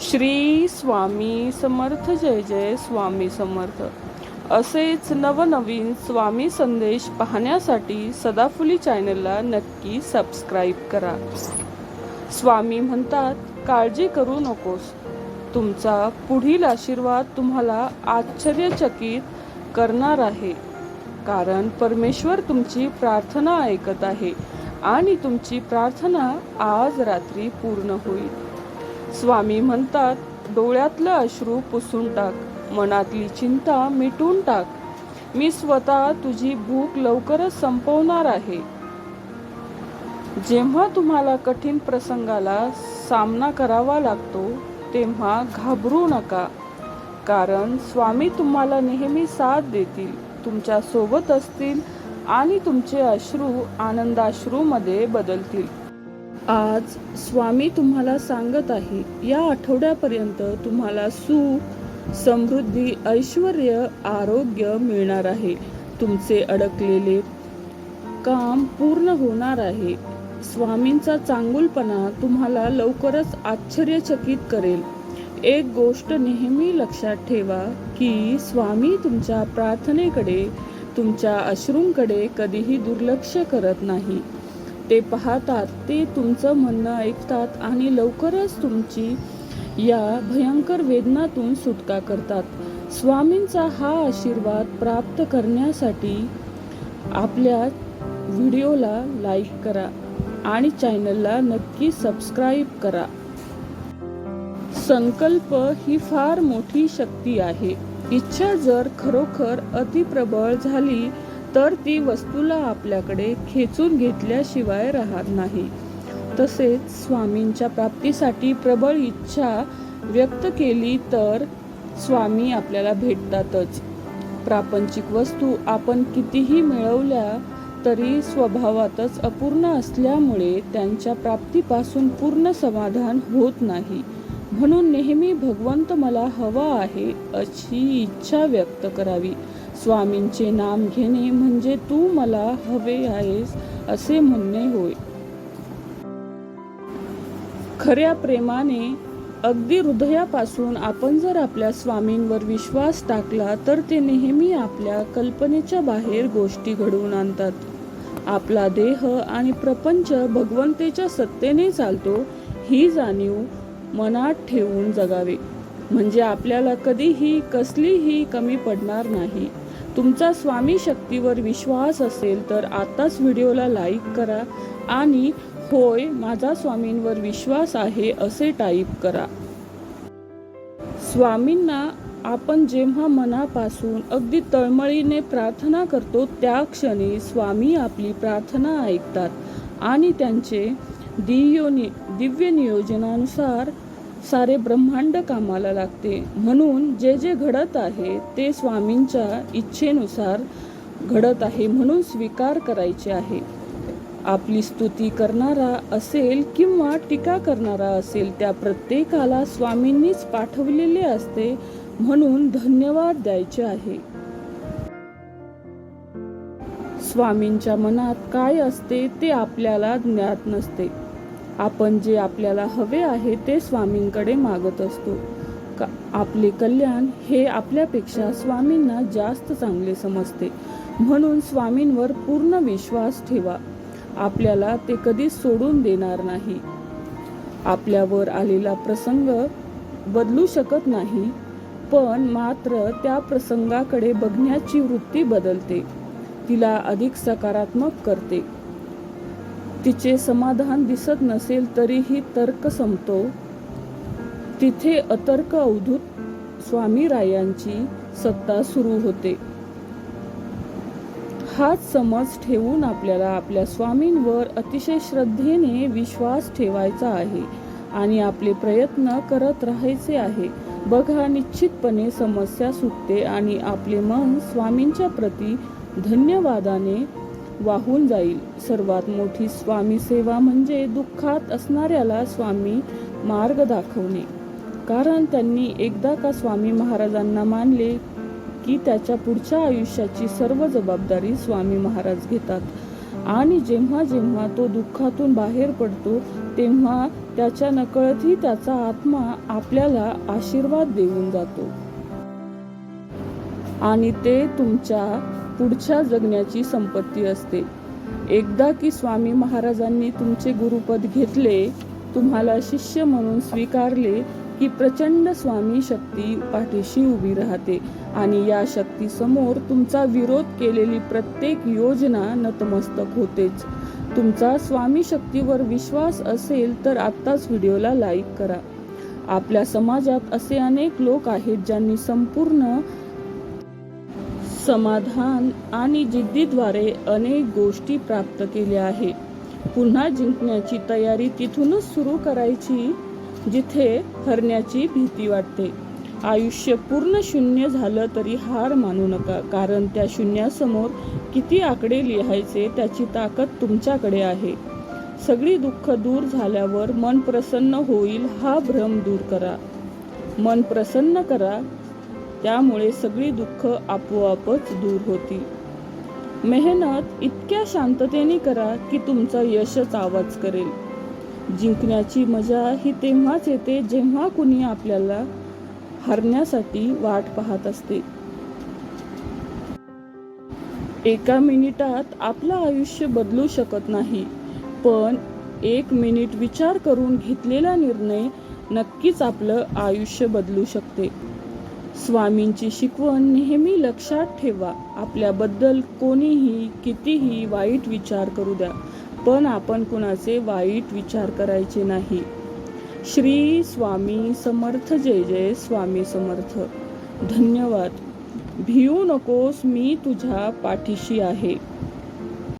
श्री स्वामी समर्थ जय जय स्वामी समर्थ. असेच नवनवीन स्वामी संदेश पाहण्यासाठी सदाफुली चॅनलला नक्की सबस्क्राईब करा. स्वामी म्हणतात काळजी करू नकोस. तुमचा पुढील आशीर्वाद तुम्हाला आश्चर्यचकित करणार आहे. कारण परमेश्वर तुमची प्रार्थना ऐकत आहे आणि तुमची प्रार्थना आज रात्री पूर्ण होईल. स्वामी म्हणतात डोळ्यातलं अश्रू पुसून टाक मनातली चिंता मिटून टाक. मी स्वतः तुझी भूक लवकरच संपवणार आहे. जेव्हा तुम्हाला कठीण प्रसंगाला सामना करावा लागतो तेव्हा घाबरू नका. कारण स्वामी तुम्हाला नेहमी साथ देतील तुमच्यासोबत असतील आणि तुमचे अश्रू आनंदाश्रूमध्ये बदलतील. आज स्वामी तुम्हाला सांगत आहे या आठवड्यापर्यंत तुम्हाला सुख समृद्धी ऐश्वर आरोग्य मिळणार आहे. तुमचे अडकलेले काम पूर्ण होणार आहे. स्वामींचा चांगुलपणा तुम्हाला लवकरच आश्चर्यचकित करेल. एक गोष्ट नेहमी लक्षात ठेवा की स्वामी तुमच्या प्रार्थनेकडे तुमच्या अश्रूंकडे कधीही दुर्लक्ष करत नाही. ते पाहतात ते तुमचं म्हणणं ऐकतात आणि लवकरच तुमची या भयंकर वेदनातून सुटका करतात. स्वामींचा हा आशीर्वाद प्राप्त करण्यासाठी आपल्या व्हिडिओला लाईक करा आणि चॅनलला नक्की सबस्क्राईब करा. संकल्प ही फार मोठी शक्ती आहे. इच्छा जर खरोखर अतिप्रबळ झाली तर ती वस्तूला आपल्याकडे खेचून घेतल्याशिवाय राहत नाही. तसेच स्वामींच्या प्राप्तीसाठी प्रबळ इच्छा व्यक्त केली तर स्वामी आपल्याला भेटतातच. प्रापंचिक वस्तू आपण कितीही मिळवल्या तरी स्वभावातच अपूर्ण असल्यामुळे त्यांच्या प्राप्तीपासून पूर्ण समाधान होत नाही. म्हणून नेहमी भगवंत मला हवा आहे अशी इच्छा व्यक्त करावी. स्वामींचे नाम घेणे म्हणजे तू मला हवे आहेस असे म्हणणे होय. खऱ्या प्रेमाने अगदी हृदयापासून आपण जर आपल्या स्वामींवर विश्वास टाकला तर ते नेहमी आपल्या कल्पनेच्या बाहेर गोष्टी घडवून आणतात. आपला देह आणि प्रपंच भगवंतेच्या सत्तेने चालतो ही जाणीव मनात ठेवून जगावे. म्हणजे आपल्याला कधीही कसलीही कमी पडणार नाही. तुमचा स्वामी शक्तीवर विश्वास असेल तर आताच व्हिडिओला लाईक करा आणि होय माझा स्वामींवर विश्वास आहे असे टाईप करा. स्वामींना आपण जेव्हा मनापासून अगदी तळमळीने प्रार्थना करतो त्या क्षणी स्वामी आपली प्रार्थना ऐकतात आणि त्यांचे दिव्य दिव्य नियोजनानुसार सारे ब्रह्मांड कामाला लागते. म्हणून जे जे घडत आहे ते स्वामींच्या इच्छेनुसार घडत आहे म्हणून स्वीकार करायचे आहे. आपली स्तुती करणारा असेल किंवा टीका करणारा असेल त्या प्रत्येकाला स्वामींनीच पाठवलेले असते म्हणून धन्यवाद द्यायचे आहे. स्वामींच्या मनात काय असते ते आपल्याला ज्ञात नसते. आपण जे आपल्याला हवे आहे ते स्वामींकडे मागत असतो. का आपले कल्याण हे आपल्यापेक्षा स्वामींना जास्त चांगले समजते. म्हणून स्वामींवर पूर्ण विश्वास ठेवा. आपल्याला ते कधी सोडून देणार नाही. आपल्यावर आलेला प्रसंग बदलू शकत नाही पण मात्र त्या प्रसंगाकडे बघण्याची वृत्ती बदलते. तिला अधिक सकारात्मक करते. तिचे समाधान दिसत नसेल तरीही तर्क संपतो. तिथे अतर्क अवधूत स्वामीरायांची सत्ता सुरू होते. हाच समज ठेवून आपल्याला आपल्या स्वामींवर अतिशय श्रद्धेने विश्वास ठेवायचा आहे आणि आपले प्रयत्न करत राहायचे आहे. बघा निश्चितपणे समस्या सुटते आणि आपले मन स्वामींच्या प्रती धन्यवादाने वाहून जाईल. सर्वात मोठी स्वामी सेवा म्हणजे दुःखात असणाऱ्याला स्वामी मार्ग दाखवणे. कारण त्यांनी एकदा का स्वामी महाराजांना मानले की त्याच्या पुढच्या आयुष्याची सर्व जबाबदारी स्वामी महाराज घेतात. आणि जेव्हा जेव्हा तो दुःखातून बाहेर पडतो तेव्हा त्याच्या नकळतही त्याचा आत्मा आपल्याला आशीर्वाद देऊन जातो. आणि ते तुमच्या पुढच्या जगण्याची संपत्ती असते. एकदा की स्वामी महाराजांनी तुमचे गुरुपद घेतले तुम्हाला शिष्य म्हणून स्वीकारले की प्रचंड स्वामी शक्ती पाठीशी उभी राहते आणि या शक्ती समोर तुमचा विरोध केलेली प्रत्येक योजना नतमस्तक होतेच. तुमचा स्वामी शक्तीवर विश्वास असेल तर आत्ताच व्हिडिओला लाईक करा. आपल्या समाजात असे अनेक लोक आहेत ज्यांनी संपूर्ण समाधान आणि जिद्दीद्वारे अनेक गोष्टी प्राप्त केल्या आहे. पुन्हा जिंकण्याची तयारी तिथूनच सुरू करायची जिथे हरण्याची भीती वाटते. आयुष्य पूर्ण शून्य झालं तरी हार मानू नका कारण त्या शून्यासमोर किती आकडे लिहायचे त्याची ताकद तुमच्याकडे आहे. सगळी दुःख दूर झाल्यावर मन प्रसन्न होईल हा भ्रम दूर करा. मन प्रसन्न करा त्यामुळे सगळी दुःख आपोआपच दूर होती. मेहनत इतक्या शांततेने करा की तुमचा यशच आवाज करेल. जिंकण्याची मजा ही तेव्हाच येते जेव्हा कुणी आपल्याला हरण्यासाठी वाट पाहत असते. एका मिनिटात आपलं आयुष्य बदलू शकत नाही पण एक मिनिट विचार करून घेतलेला निर्णय नक्कीच आपलं आयुष्य बदलू शकते. स्वामींची शिकवण नेहमी लक्षात ठेवा. आपल्याबद्दल कोणीही कितीही वाईट विचार करू द्या पण आपण कुणाचे वाईट विचार करायचे नाही. श्री स्वामी समर्थ जय जय स्वामी समर्थ. धन्यवाद. भिऊ नकोस मी तुझ्या पाठीशी आहे.